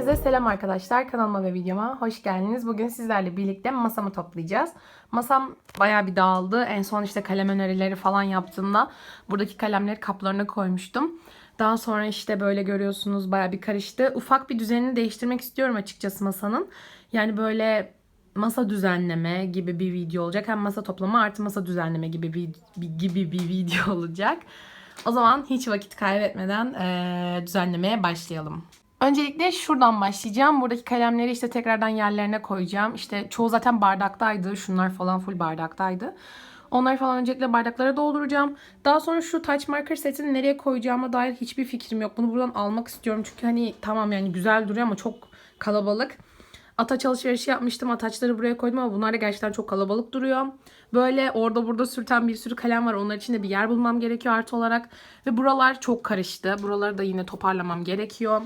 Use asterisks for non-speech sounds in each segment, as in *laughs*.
Herkese selam arkadaşlar. Kanalıma ve videoma hoş geldiniz. Bugün sizlerle birlikte masamı toplayacağız. Masam baya bir dağıldı. En son işte kalem önerileri falan yaptığımda buradaki kalemleri kaplarına koymuştum. Daha sonra işte böyle görüyorsunuz baya bir karıştı. Ufak bir düzenini değiştirmek istiyorum açıkçası masanın. Yani böyle masa düzenleme gibi bir video olacak. Hem masa toplama artı masa düzenleme gibi bir, gibi bir video *laughs* olacak. O zaman hiç vakit kaybetmeden eee, düzenlemeye başlayalım. Öncelikle şuradan başlayacağım. Buradaki kalemleri işte tekrardan yerlerine koyacağım. İşte çoğu zaten bardaktaydı. Şunlar falan full bardaktaydı. Onları falan öncelikle bardaklara dolduracağım. Daha sonra şu touch marker setini nereye koyacağıma dair hiçbir fikrim yok. Bunu buradan almak istiyorum. Çünkü hani tamam yani güzel duruyor ama çok kalabalık. Ataç alışverişi yapmıştım. Ataçları buraya koydum ama bunlar da gerçekten çok kalabalık duruyor. Böyle orada burada sürten bir sürü kalem var. Onlar için de bir yer bulmam gerekiyor artı olarak. Ve buralar çok karıştı. Buraları da yine toparlamam gerekiyor.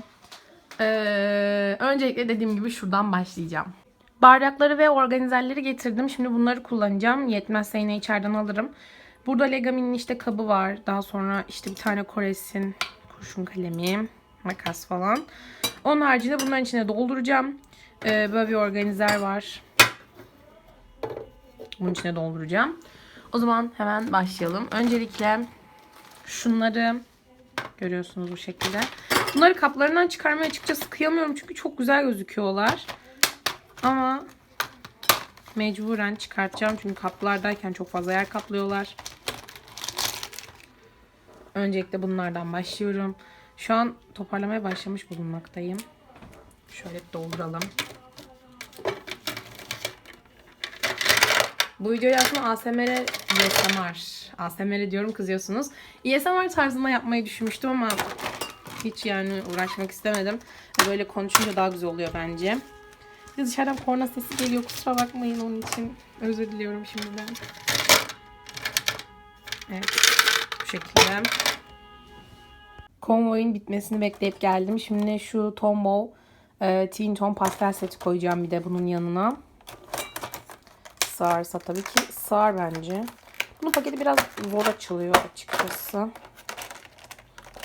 Ee, öncelikle dediğim gibi şuradan başlayacağım. Bardakları ve organizerleri getirdim. Şimdi bunları kullanacağım. Yetmezse yine içeriden alırım. Burada Legami'nin işte kabı var. Daha sonra işte bir tane Kores'in kurşun kalemi, makas falan. Onun haricinde bunların içine dolduracağım. Ee, böyle bir organizer var. Bunun içine dolduracağım. O zaman hemen başlayalım. Öncelikle şunları görüyorsunuz bu şekilde. Bunları kaplarından çıkarmaya açıkçası kıyamıyorum çünkü çok güzel gözüküyorlar. Ama mecburen çıkartacağım çünkü kaplardayken çok fazla yer kaplıyorlar. Öncelikle bunlardan başlıyorum. Şu an toparlamaya başlamış bulunmaktayım. Şöyle dolduralım. Bu videoyu aslında ASMR, ASMR, ASMR diyorum kızıyorsunuz. ASMR tarzında yapmayı düşünmüştüm ama hiç yani uğraşmak istemedim. Böyle konuşunca daha güzel oluyor bence. Bir de dışarıdan korna sesi geliyor kusura bakmayın onun için. Özür diliyorum şimdiden. Evet bu şekilde. Konvoyun bitmesini bekleyip geldim. Şimdi şu Tombow e, Teen Tone pastel seti koyacağım bir de bunun yanına. Sığarsa tabii ki sığar bence. Bunun paketi biraz zor açılıyor açıkçası.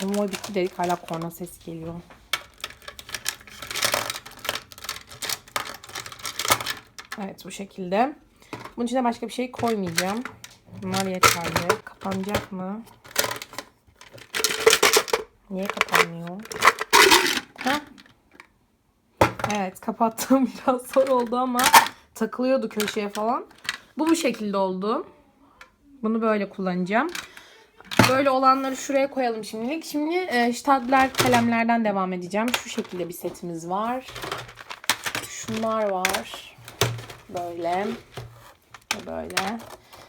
Konvoy bitti dedik hala korna sesi geliyor. Evet bu şekilde. Bunun içine başka bir şey koymayacağım. Bunlar yeterli. Kapanacak mı? Niye kapanmıyor? Ha? Evet kapattığım *laughs* biraz zor oldu ama takılıyordu köşeye falan. Bu bu şekilde oldu. Bunu böyle kullanacağım. Böyle olanları şuraya koyalım şimdilik. Şimdi e, Stadler kalemlerden devam edeceğim. Şu şekilde bir setimiz var. Şunlar var. Böyle. Böyle.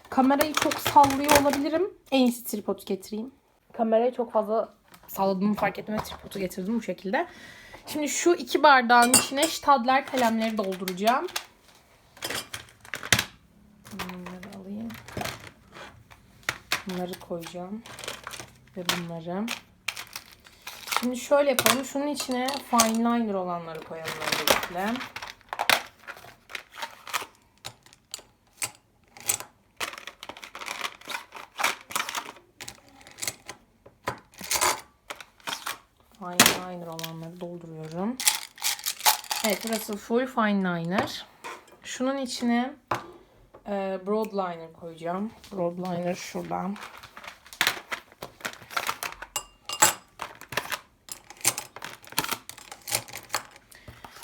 Kamerayı çok sallıyor olabilirim. En iyisi tripodu getireyim. Kamerayı çok fazla salladığımı fark ettim ve tripodu getirdim bu şekilde. Şimdi şu iki bardağın içine Stadler kalemleri dolduracağım. Bunları alayım. Bunları koyacağım. Ve bunları. Şimdi şöyle yapalım. Şunun içine fine liner olanları koyalım öncelikle. Fine liner olanları dolduruyorum. Evet burası full fine liner. Şunun içine e, broad liner koyacağım. Broad liner şuradan.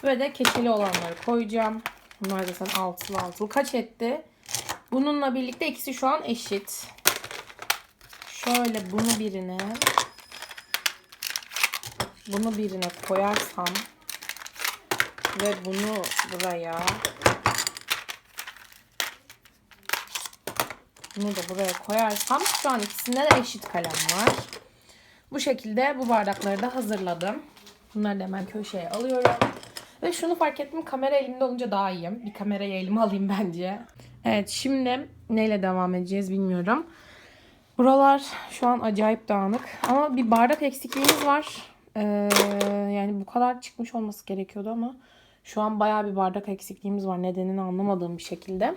Ve de keçeli olanları koyacağım. Bunlar zaten altılı altılı. Kaç etti? Bununla birlikte ikisi şu an eşit. Şöyle bunu birine bunu birine koyarsam ve bunu buraya bunu da buraya koyarsam şu an ikisinde de eşit kalem var. Bu şekilde bu bardakları da hazırladım. Bunları da hemen köşeye alıyorum. Ve şunu fark ettim kamera elimde olunca daha iyiyim. Bir kamerayı elime alayım bence. Evet şimdi neyle devam edeceğiz bilmiyorum. Buralar şu an acayip dağınık. Ama bir bardak eksikliğimiz var. Ee, yani bu kadar çıkmış olması gerekiyordu ama şu an bayağı bir bardak eksikliğimiz var. Nedenini anlamadığım bir şekilde.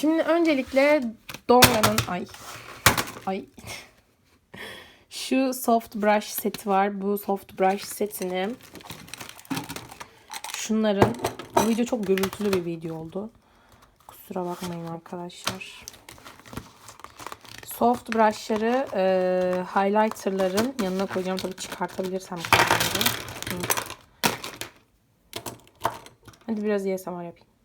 Şimdi öncelikle Donga'nın ay ay şu soft brush seti var. Bu soft brush setini şunların bu video çok gürültülü bir video oldu. Kusura bakmayın arkadaşlar. Soft brush'ları e, highlighter'ların yanına koyacağım. Tabii çıkartabilirsem. Hadi biraz ASMR yapayım.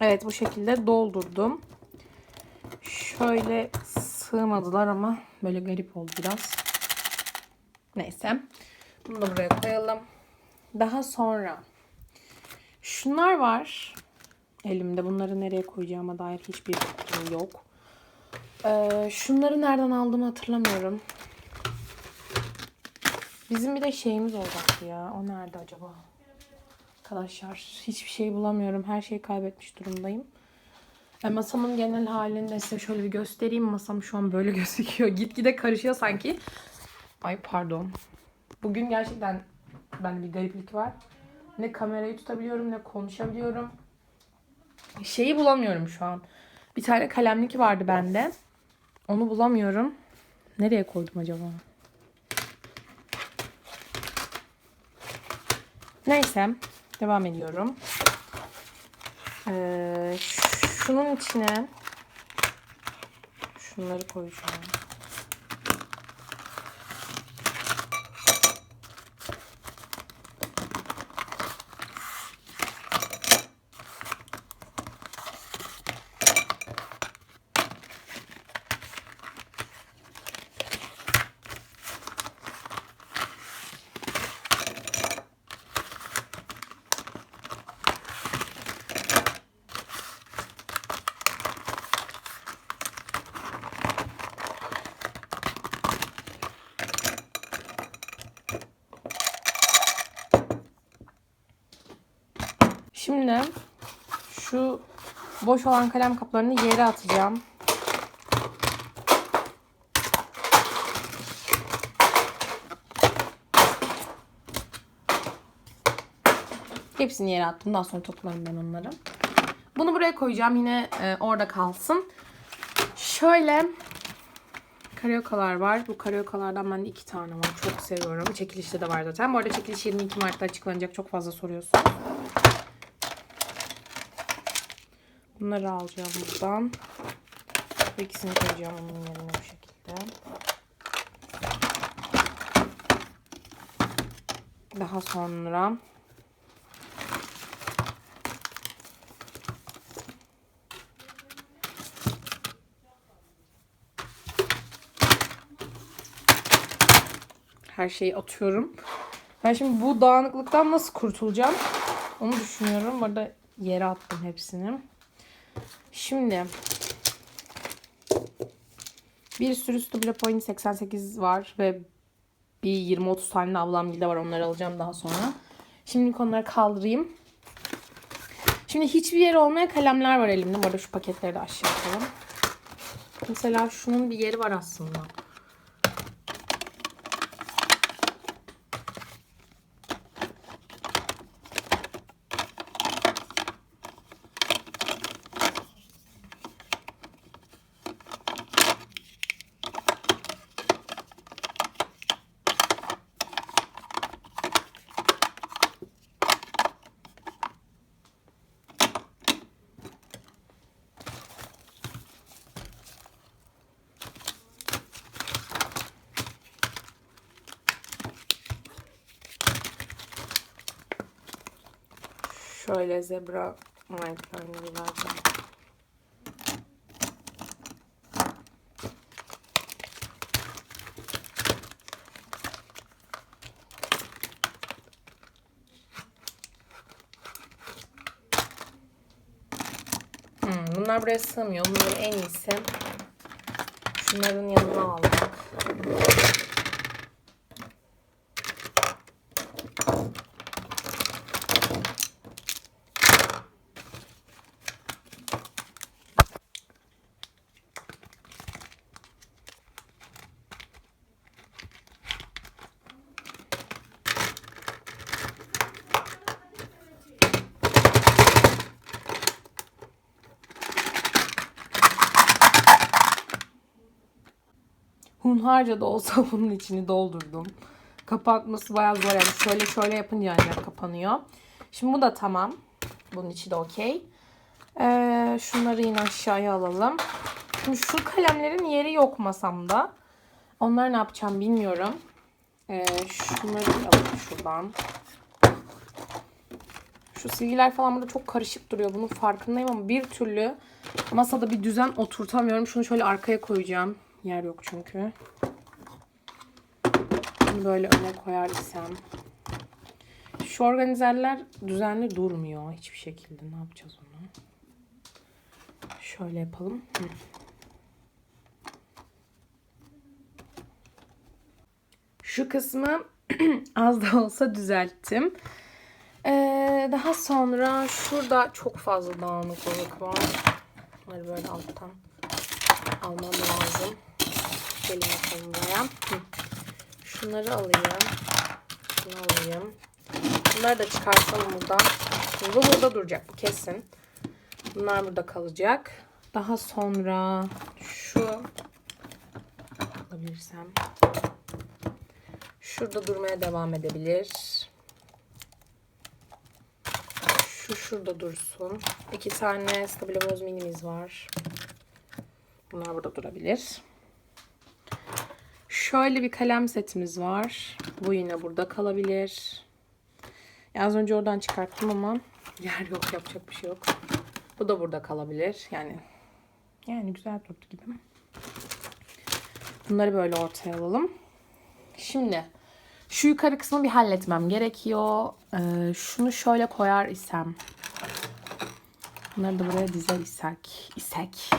Evet bu şekilde doldurdum. Şöyle sığmadılar ama böyle garip oldu biraz. Neyse. Bunu da buraya koyalım. Daha sonra şunlar var. Elimde bunları nereye koyacağıma dair hiçbir fikrim yok. Ee, şunları nereden aldığımı hatırlamıyorum. Bizim bir de şeyimiz olacaktı ya. O nerede acaba? Arkadaşlar hiçbir şey bulamıyorum. Her şeyi kaybetmiş durumdayım. E, masamın genel halini de size şöyle bir göstereyim. Masam şu an böyle *laughs* gözüküyor. Gitgide karışıyor sanki. Ay pardon. Bugün gerçekten bende bir gariplik var. Ne kamerayı tutabiliyorum ne konuşabiliyorum. Şeyi bulamıyorum şu an. Bir tane kalemlik vardı bende. Onu bulamıyorum. Nereye koydum acaba? Neyse. Devam ediyorum. Ee, şunun içine şunları koyacağım. Şimdi şu boş olan kalem kaplarını yere atacağım. Hepsini yere attım. Daha sonra toplarım ben onları. Bunu buraya koyacağım. Yine e, orada kalsın. Şöyle karyokalar var. Bu karyokalardan bende iki tane var. Çok seviyorum. Çekilişte de var zaten. Bu arada çekiliş 22 Mart'ta açıklanacak. Çok fazla soruyorsunuz. Bunları alacağım buradan. Bu ikisini koyacağım onun yerine bu şekilde. Daha sonra her şeyi atıyorum. Ben şimdi bu dağınıklıktan nasıl kurtulacağım? Onu düşünüyorum. Bu arada yere attım hepsini. Şimdi bir sürü Stubila Point 88 var ve bir 20-30 tane ablam de var. Onları alacağım daha sonra. Şimdi onları kaldırayım. Şimdi hiçbir yeri olmayan kalemler var elimde. Bu arada şu paketleri de aşağı atalım. Mesela şunun bir yeri var aslında. Şöyle zebra vereceğim. Hmm, bunlar buraya sığmıyor. Bunları en iyisi şunların yanına almak. Hunharca da olsa *laughs* bunun içini doldurdum. Kapatması bayağı zor yani. Şöyle şöyle yapınca ancak kapanıyor. Şimdi bu da tamam. Bunun içi de okey. Ee, şunları yine aşağıya alalım. Şimdi şu kalemlerin yeri yok masamda. Onları ne yapacağım bilmiyorum. Ee, şunları alalım şuradan. Şu silgiler falan burada çok karışık duruyor. Bunun farkındayım ama bir türlü masada bir düzen oturtamıyorum. Şunu şöyle arkaya koyacağım. Yer yok çünkü. Bunu böyle öne koyar isem. Şu organizerler düzenli durmuyor hiçbir şekilde. Ne yapacağız onu? Şöyle yapalım. Hı. Şu kısmı *clears throat* az da olsa düzelttim. Ee, daha sonra şurada çok fazla dağınıklık var. Bunları böyle alttan almam lazım. Gelin bakalım buraya. Şunları alayım. Şunu alayım. Bunları da çıkartalım buradan. Bu burada duracak bu kesin. Bunlar burada kalacak. Daha sonra şu alabilirsem şurada durmaya devam edebilir. Şu şurada dursun. İki tane stabiloboz minimiz var. Bunlar burada durabilir. Şöyle bir kalem setimiz var. Bu yine burada kalabilir. Ya az önce oradan çıkarttım ama yer yok yapacak bir şey yok. Bu da burada kalabilir. Yani yani güzel durdu gibi. Bunları böyle ortaya alalım. Şimdi şu yukarı kısmı bir halletmem gerekiyor. Ee, şunu şöyle koyar isem. Bunları da buraya dizer isek. isek.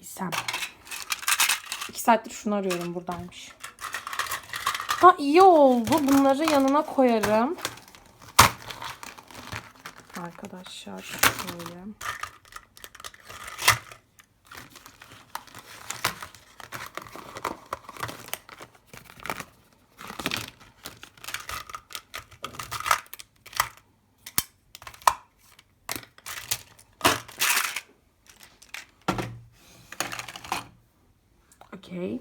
İsem. İki saattir şunu arıyorum. Buradaymış. Ha iyi oldu. Bunları yanına koyarım. Arkadaşlar şöyle. Okey.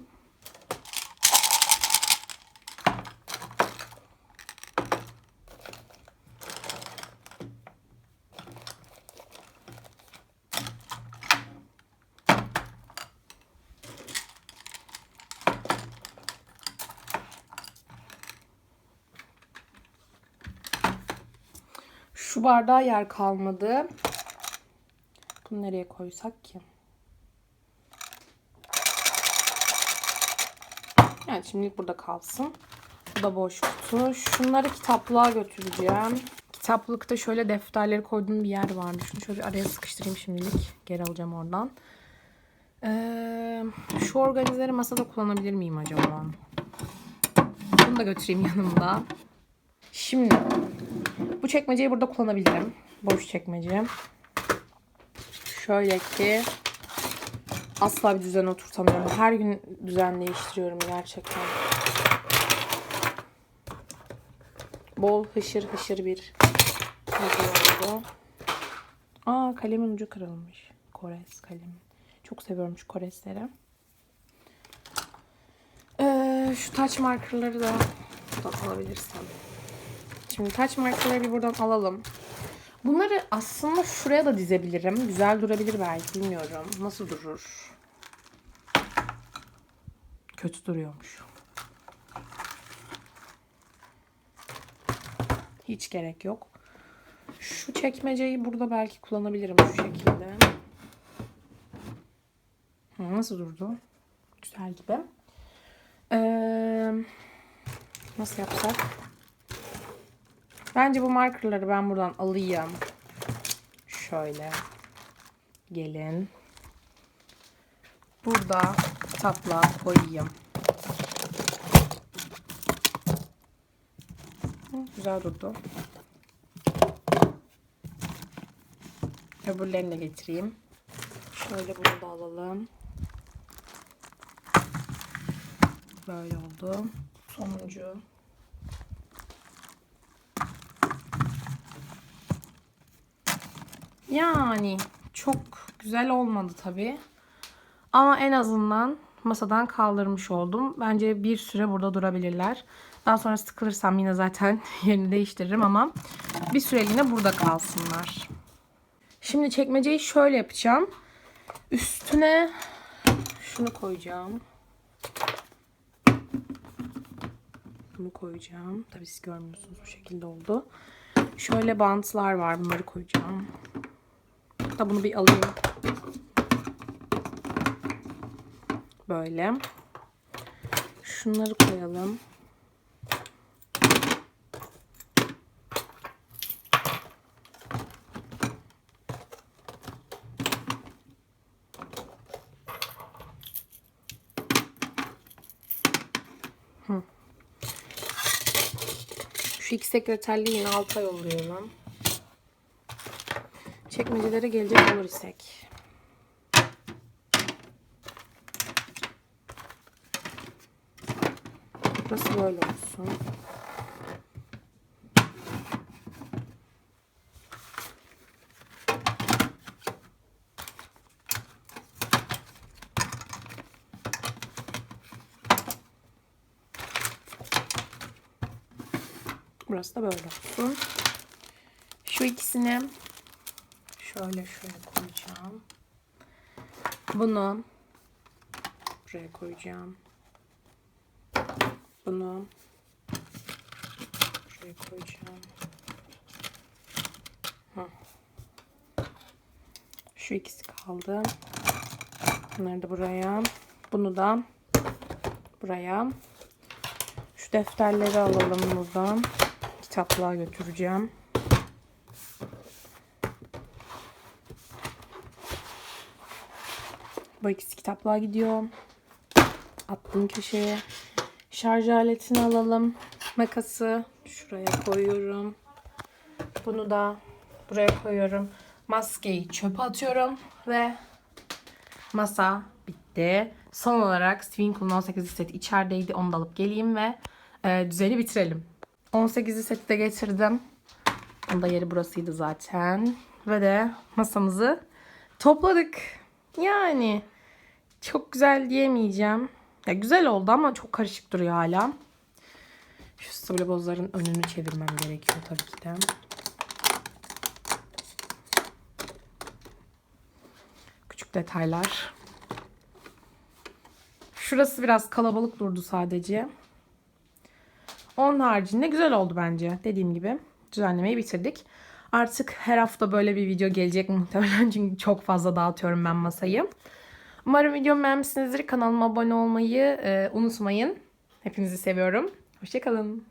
Şu bardağa yer kalmadı. Bunu nereye koysak ki? Yani şimdilik burada kalsın. Bu da boş kutu. Şunları kitaplığa götüreceğim. Kitaplıkta şöyle defterleri koyduğum bir yer vardı. Şunu şöyle araya sıkıştırayım şimdilik. Geri alacağım oradan. Ee, şu organizeri masada kullanabilir miyim acaba? Bunu da götüreyim yanımda. Şimdi bu çekmeceyi burada kullanabilirim. Boş çekmece. Şöyle ki asla bir düzen oturtamıyorum. Her gün düzen değiştiriyorum gerçekten. Bol hışır hışır bir oldu. Aa kalemin ucu kırılmış. Kores kalemi. Çok seviyorum şu koresleri. Ee, şu taç markerları da buradan alabilirsem. Şimdi taç markerları bir buradan alalım. Bunları aslında şuraya da dizebilirim. Güzel durabilir belki bilmiyorum. Nasıl durur? Kötü duruyormuş. Hiç gerek yok. Şu çekmeceyi burada belki kullanabilirim şu şekilde. Nasıl durdu? Güzel gibi. Ee, nasıl yapsak? Bence bu markerları ben buradan alayım. Şöyle. Gelin. Burada kitaplığa koyayım. Hı, Güzel durdu. Öbürlerini de getireyim. Şöyle bunu da alalım. Böyle oldu. Sonuncu. Yani çok güzel olmadı tabii. Ama en azından masadan kaldırmış oldum. Bence bir süre burada durabilirler. Daha sonra sıkılırsam yine zaten *laughs* yerini değiştiririm ama bir süreliğine burada kalsınlar. Şimdi çekmeceyi şöyle yapacağım. Üstüne şunu koyacağım. Bunu koyacağım. Tabii siz görmüyorsunuz bu şekilde oldu. Şöyle bantlar var. Bunları koyacağım. Da bunu bir alayım. Böyle. Şunları koyalım. Şu iki sekreterliği yine alta yolluyorum. Çekmecelere gelecek olur isek. Burası böyle olsun. Burası da böyle olsun. Şu ikisini şöyle şöyle koyacağım. Bunu buraya koyacağım. Bunu şuraya koyacağım. Şu ikisi kaldı. Bunları da buraya. Bunu da buraya. Şu defterleri alalım buradan. Kitaplığa götüreceğim. Bu ikisi kitaplığa gidiyor. Attım köşeye. Şarj aletini alalım. Makası şuraya koyuyorum. Bunu da buraya koyuyorum. Maskeyi çöpe atıyorum ve masa bitti. Son olarak Swinkle'ın 18 seti içerideydi. Onu da alıp geleyim ve e, düzeni bitirelim. 18 seti de getirdim. Onun da yeri burasıydı zaten. Ve de masamızı topladık. Yani çok güzel diyemeyeceğim. Ya güzel oldu ama çok karışık duruyor hala. Şu stabilobozların önünü çevirmem gerekiyor tabii ki de. Küçük detaylar. Şurası biraz kalabalık durdu sadece. Onun haricinde güzel oldu bence. Dediğim gibi düzenlemeyi bitirdik. Artık her hafta böyle bir video gelecek muhtemelen *laughs* çünkü çok fazla dağıtıyorum ben masayı. Umarım videomu beğenmişsinizdir. Kanalıma abone olmayı e, unutmayın. Hepinizi seviyorum. Hoşçakalın.